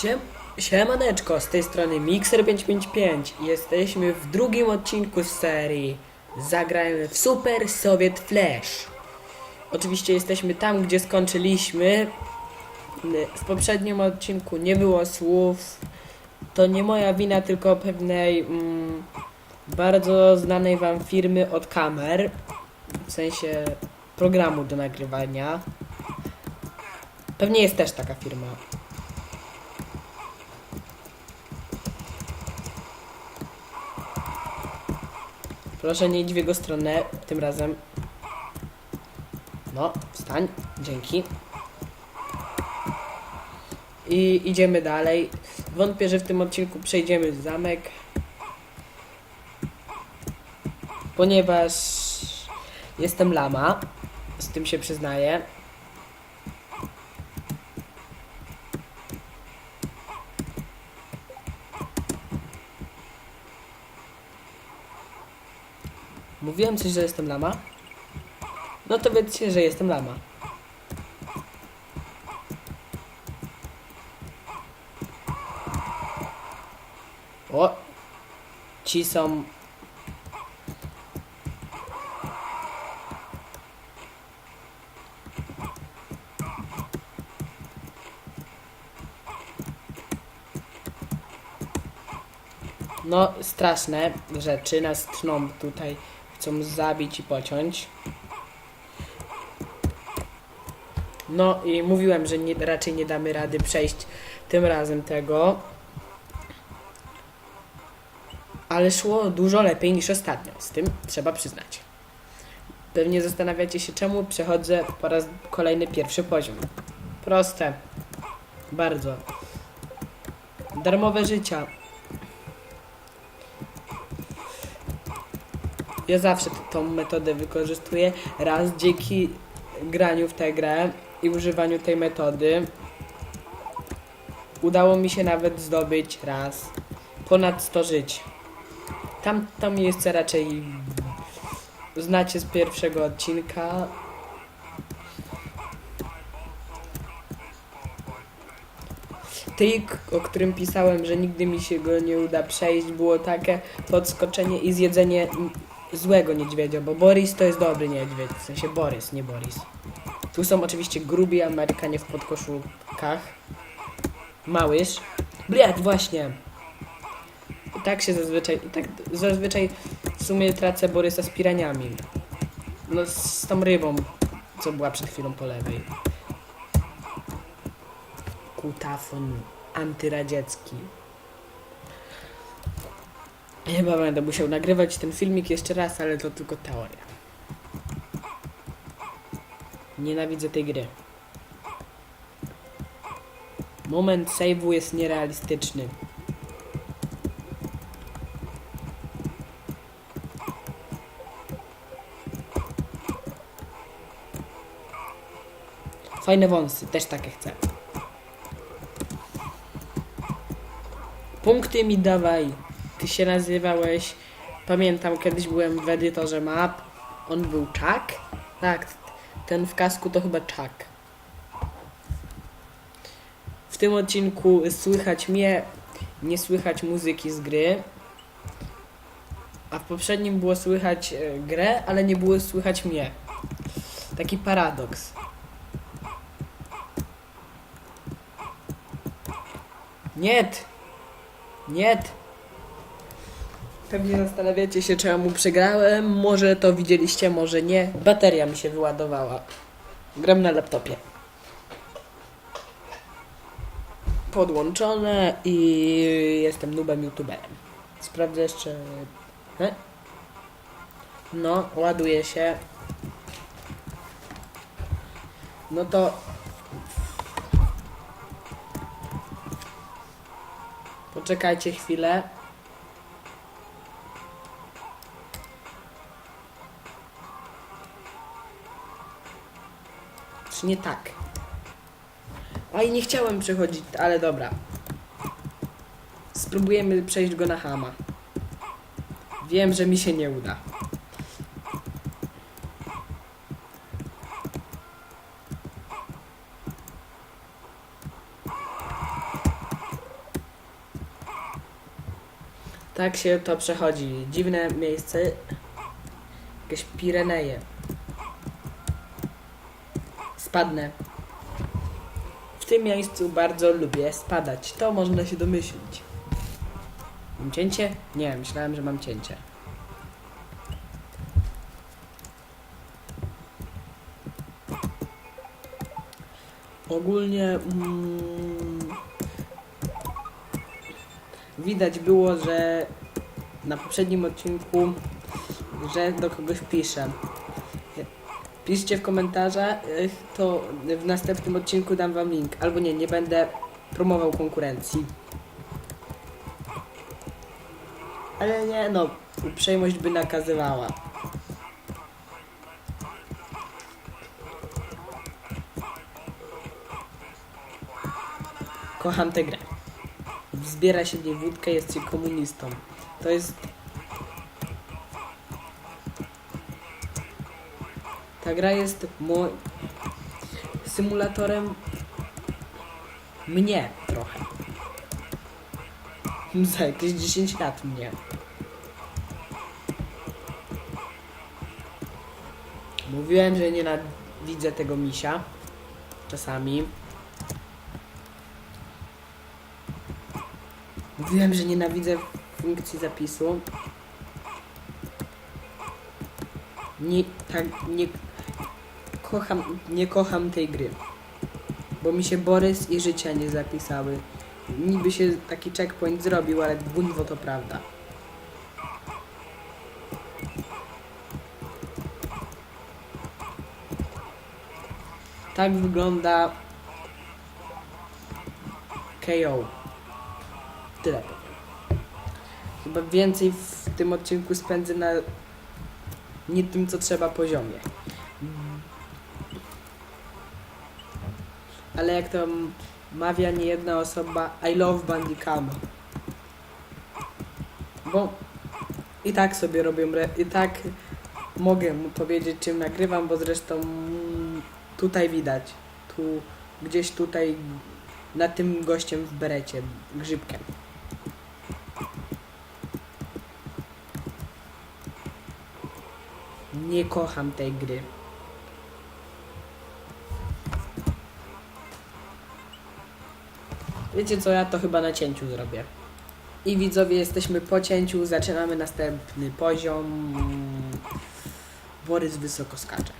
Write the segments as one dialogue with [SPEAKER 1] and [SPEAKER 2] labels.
[SPEAKER 1] Siem, siemaneczko, z tej strony Mixer555 Jesteśmy w drugim odcinku z serii. Zagrajmy w Super Soviet Flash. Oczywiście jesteśmy tam, gdzie skończyliśmy. W poprzednim odcinku nie było słów. To nie moja wina, tylko pewnej mm, bardzo znanej wam firmy od kamer. W sensie programu do nagrywania. Pewnie jest też taka firma Proszę nie idź w jego stronę tym razem. No, wstań. Dzięki. I idziemy dalej. Wątpię, że w tym odcinku przejdziemy zamek. Ponieważ jestem lama. Z tym się przyznaję. Mówiłem coś, że jestem lama? No to wiecie, że jestem lama. O! Ci są... No, straszne rzeczy nas tną tutaj. Chcą zabić i pociąć. No i mówiłem, że nie, raczej nie damy rady przejść tym razem tego. Ale szło dużo lepiej niż ostatnio, z tym trzeba przyznać. Pewnie zastanawiacie się, czemu przechodzę po raz kolejny pierwszy poziom. Proste. Bardzo. Darmowe życia. Ja zawsze tą metodę wykorzystuję. Raz dzięki graniu w tę grę i używaniu tej metody udało mi się nawet zdobyć raz ponad 100 żyć. Tam to miejsce raczej znacie z pierwszego odcinka. Trik, o którym pisałem, że nigdy mi się go nie uda przejść, było takie podskoczenie i zjedzenie złego niedźwiedzia, bo Boris to jest dobry niedźwiedź, w sensie Borys, nie Boris. Tu są oczywiście grubi Amerykanie w podkoszulkach. Małyż. Brat, właśnie. I tak się zazwyczaj, tak zazwyczaj w sumie tracę Borysa z piraniami. No z tą rybą, co była przed chwilą po lewej. Kutafon antyradziecki. Chyba będę musiał nagrywać ten filmik jeszcze raz, ale to tylko teoria. Nienawidzę tej gry. Moment save'u jest nierealistyczny. Fajne wąsy, też takie chcę. Punkty mi dawaj. Ty się nazywałeś. Pamiętam, kiedyś byłem w edytorze map. On był Chuck? Tak, ten w kasku to chyba Chuck. W tym odcinku słychać mnie, nie słychać muzyki z gry. A w poprzednim było słychać e, grę, ale nie było słychać mnie. Taki paradoks. Niet! Niet! Pewnie zastanawiacie się, czemu przegrałem. Może to widzieliście, może nie. Bateria mi się wyładowała. Gram na laptopie. Podłączone i jestem nubem youtuberem. Sprawdzę jeszcze. No, ładuje się. No to. Poczekajcie chwilę. nie tak. Oj, nie chciałem przechodzić, ale dobra. Spróbujemy przejść go na hama. Wiem, że mi się nie uda. Tak się to przechodzi. Dziwne miejsce. Jakieś Pireneje. Spadnę. W tym miejscu bardzo lubię spadać. To można się domyślić. Mam cięcie? Nie, myślałem, że mam cięcie. Ogólnie mm, widać było, że na poprzednim odcinku, że do kogoś piszę. Piszcie w komentarzach, y, to w następnym odcinku dam wam link. Albo nie, nie będę promował konkurencji. Ale nie, no, uprzejmość by nakazywała. Kocham tę grę. Zbiera się w wódkę, jest się komunistą. To jest... Ta gra jest mo... symulatorem mnie trochę. Za jakieś 10 lat mnie. Mówiłem, że nienawidzę tego misia. Czasami. Mówiłem, że nienawidzę funkcji zapisu. Nie, tak, nie kocham, nie kocham tej gry. Bo mi się Borys i życia nie zapisały. Niby się taki checkpoint zrobił, ale gunwo to prawda. Tak wygląda KO. Tyle. Chyba więcej w tym odcinku spędzę na nie tym, co trzeba poziomie. Ale jak to mawia nie jedna osoba, I love Bandicam. Bo i tak sobie robię, i tak mogę mu powiedzieć, czym nagrywam, bo zresztą tutaj widać, tu, gdzieś tutaj, nad tym gościem w berecie, grzybkiem. Nie kocham tej gry. Wiecie co, ja to chyba na cięciu zrobię. I widzowie, jesteśmy po cięciu, zaczynamy następny poziom. Borys wysoko skacze.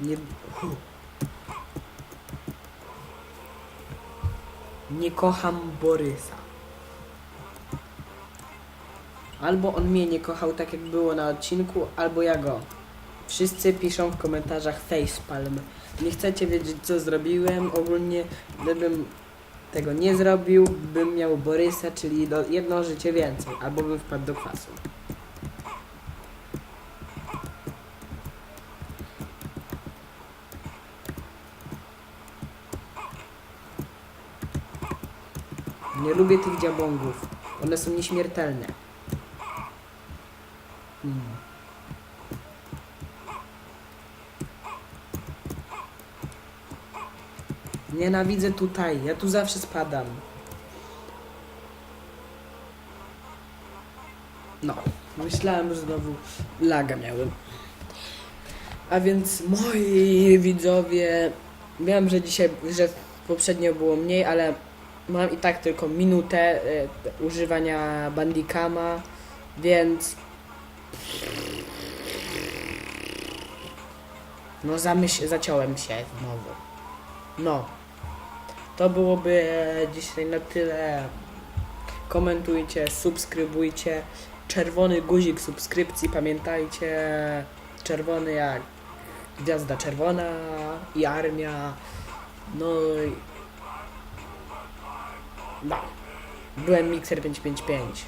[SPEAKER 1] Nie... Nie kocham Borysa. Albo on mnie nie kochał tak jak było na odcinku, albo ja go. Wszyscy piszą w komentarzach facepalm. Nie chcecie wiedzieć co zrobiłem. Ogólnie gdybym tego nie zrobił, bym miał Borysa, czyli jedno życie więcej, albo bym wpadł do kwasu. Nie lubię tych dziabongów. One są nieśmiertelne. Nienawidzę tutaj. Ja tu zawsze spadam. No, myślałem, że znowu laga miałem. A więc moi widzowie, wiem, że dzisiaj, że poprzednio było mniej, ale mam i tak tylko minutę e, używania bandikama, więc no zamyśl, zaciąłem się znowu. No, to byłoby e, dzisiaj na tyle. Komentujcie, subskrybujcie. Czerwony guzik subskrypcji, pamiętajcie. Czerwony jak gwiazda czerwona i armia. No i... No. Byłem Mixer 555.